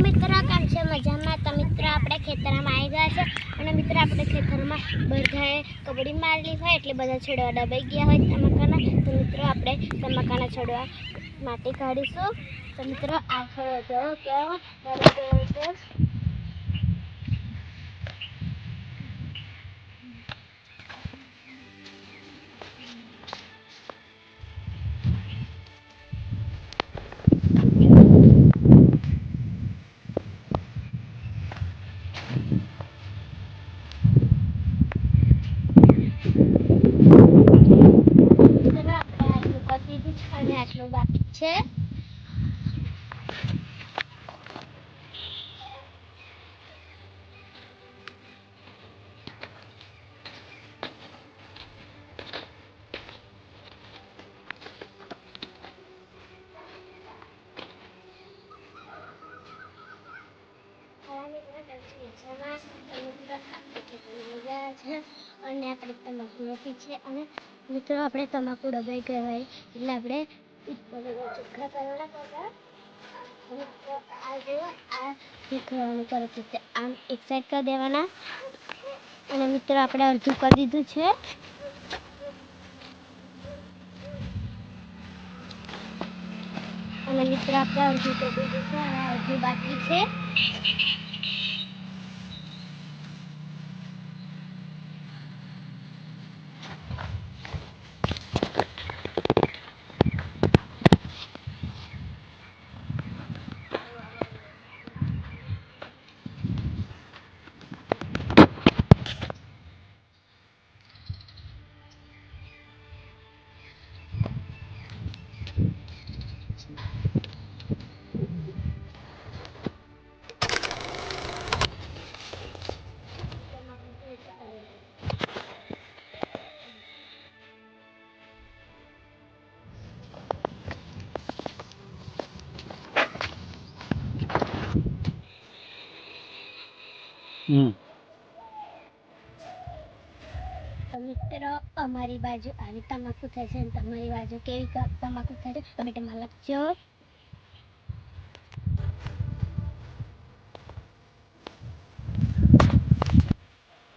મિત્રો, કેમ છે? મજામાં? તો મિત્રો, આપણે ખેતરમાં આવી ગયા છે. અને મિત્રો, આપણે ખેતરમાં બધાએ કબડ્ડી મારેલી હોય, એટલે બધા છોડવા દબાઈ ગયા હોય તમાકાના. તો મિત્રો, આપણે તમાકાના છોડવા માટી કાઢીશું. તો મિત્રો, આ છોડો કેવો. છે? અને આપણે તમાકુ મૂકી છે અને મિત્રો આપણે તમાકુ ડબાઈ કહેવાય. એટલે આપણે આમ એક સાઈડ કરી દેવાના. અને મિત્રો, આપણે અડધું કરી દીધું છે. અને મિત્રો, આપણે અડધું કરી દીધું છે અને અડધું બાકી છે. હમ. તો મિત્રો, અમારી બાજુ આવી તમાકુ છે અને તમારી બાજુ કેવી તમાકુ થાય છે તમારા લખજો.